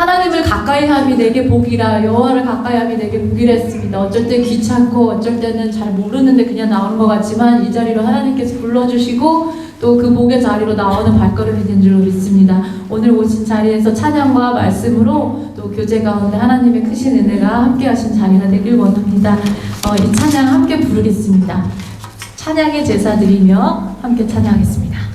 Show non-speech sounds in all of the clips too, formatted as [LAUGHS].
하나님을 가까이 함이 내게 복이라 여호와를 가까이 함이 내게 복이라 했습니다. 어쩔 때 귀찮고 어쩔 때는 잘 모르는데 그냥 나오는 것 같지만 이 자리로 하나님께서 불러주시고 또 그 복의 자리로 나오는 발걸음이 된 줄로 믿습니다. 오늘 오신 자리에서 찬양과 말씀으로 또 교제 가운데 하나님의 크신 은혜가 함께 하신 자리가 되길 원합니다. 어, 이 찬양 함께 부르겠습니다. 찬양의 제사 드리며 함께 찬양하겠습니다.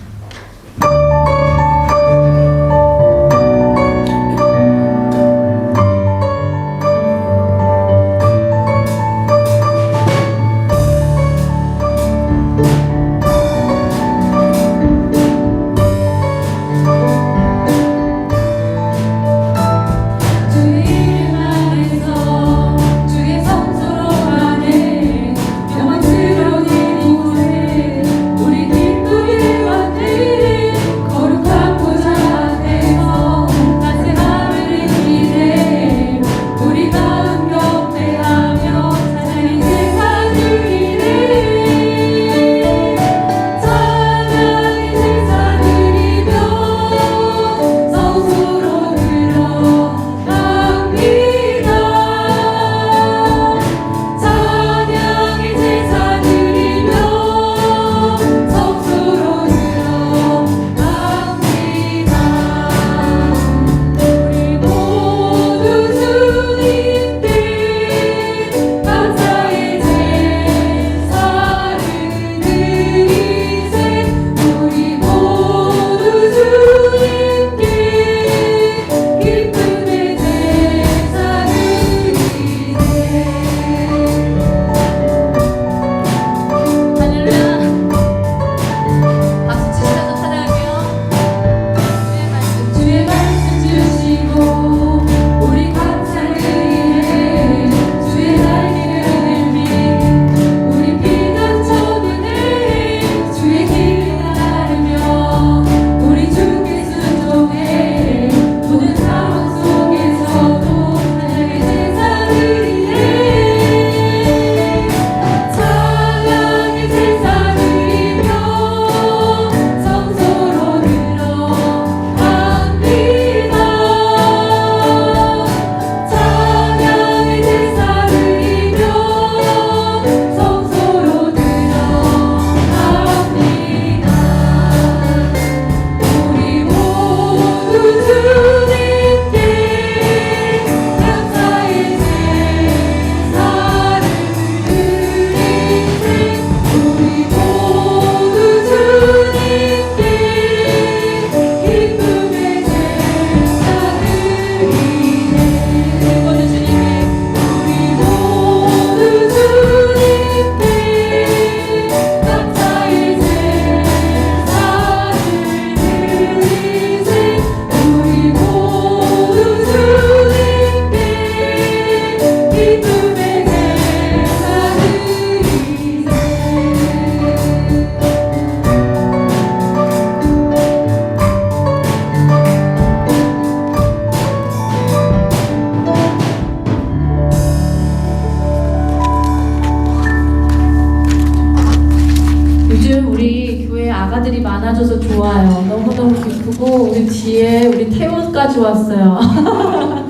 왔어요. [LAUGHS]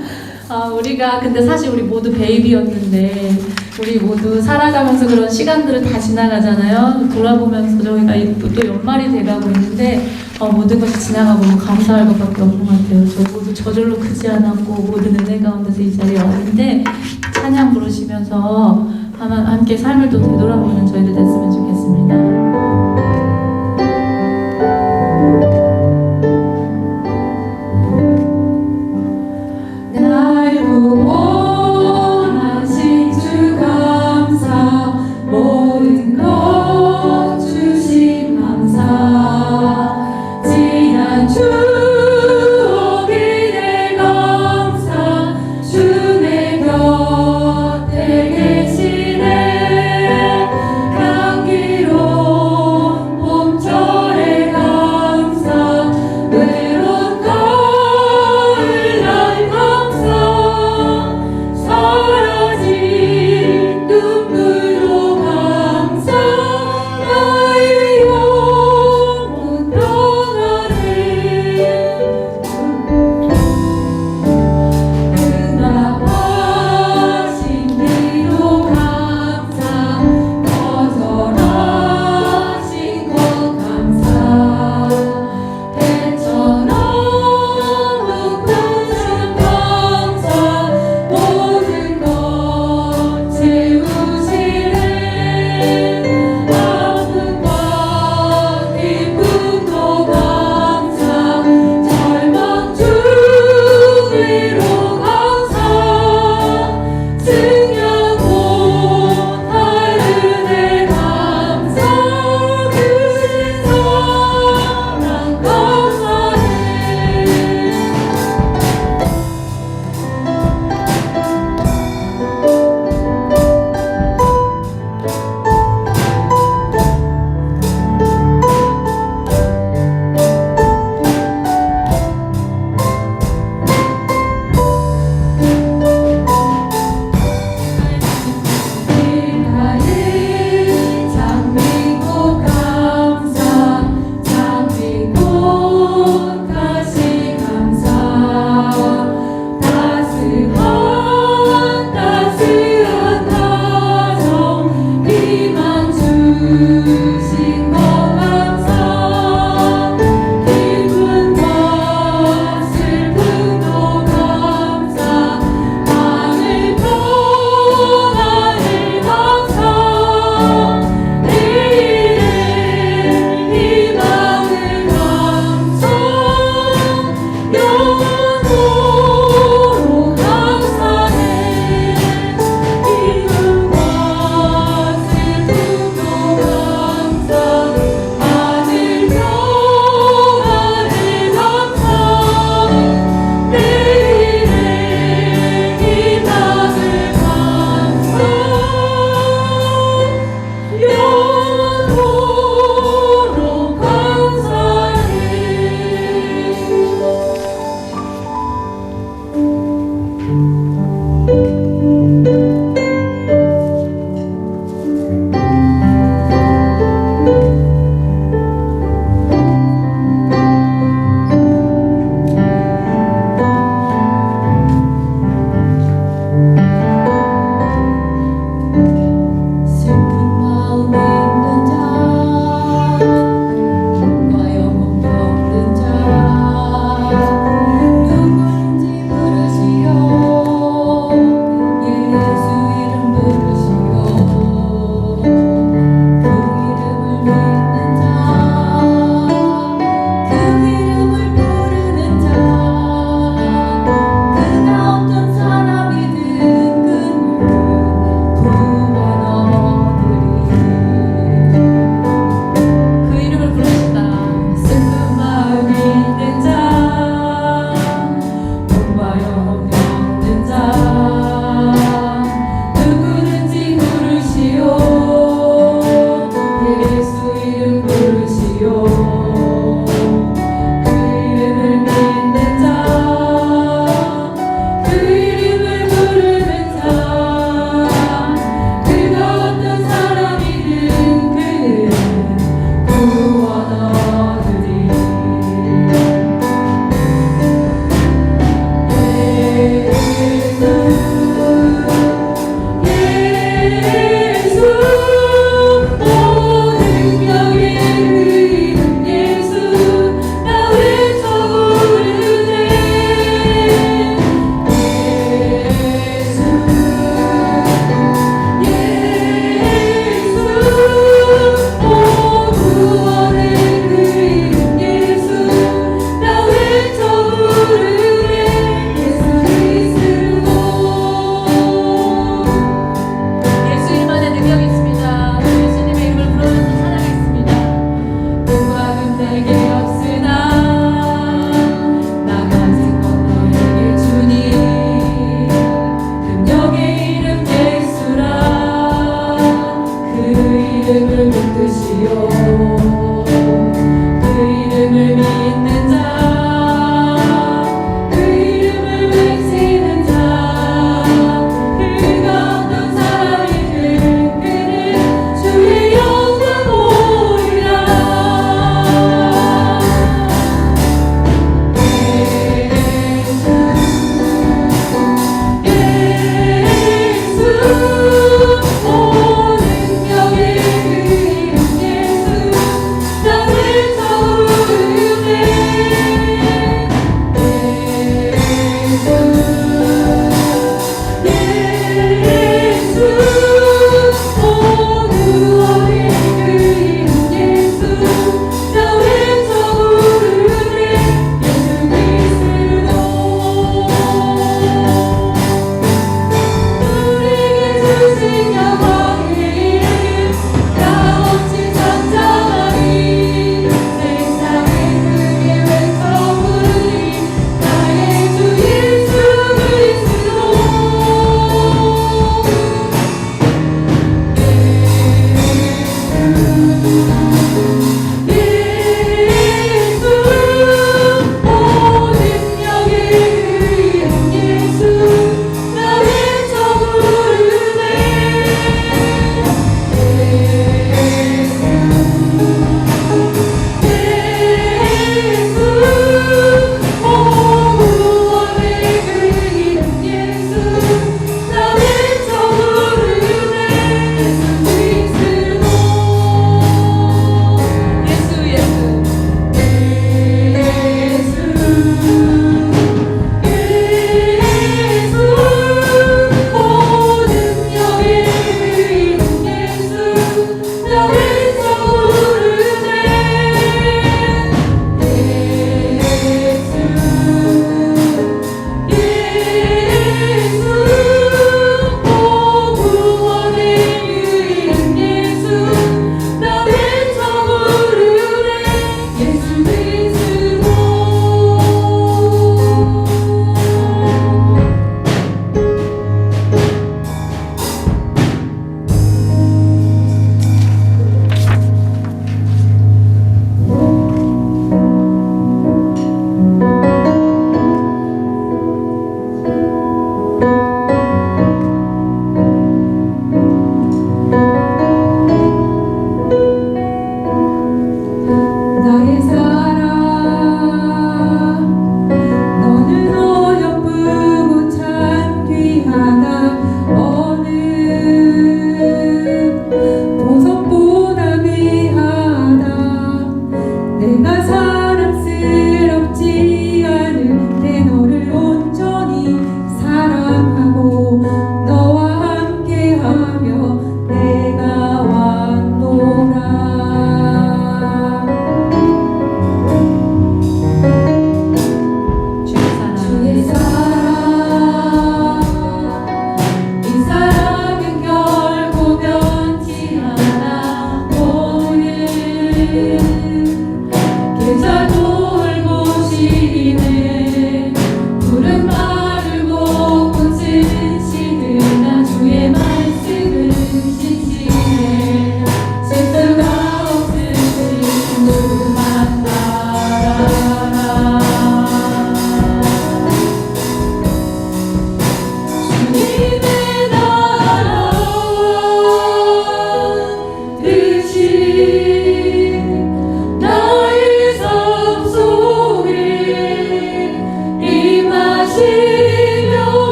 아, 우리가 근데 사실 우리 모두 베이비였는데 우리 모두 살아가면서 그런 시간들을 다 지나가잖아요. 돌아보면서 저희가 이- 또, 또 연말이 돼가고 있는데 어, 모든 것이 지나가고 감사할 것밖에 없는 것 같아요. 저 모두 저절로 크지 않았고 모든 은혜 가운데서 이 자리에 왔는데 찬양 부르시면서 하나- 함께 삶을 또 되돌아보는 저희들 됐으면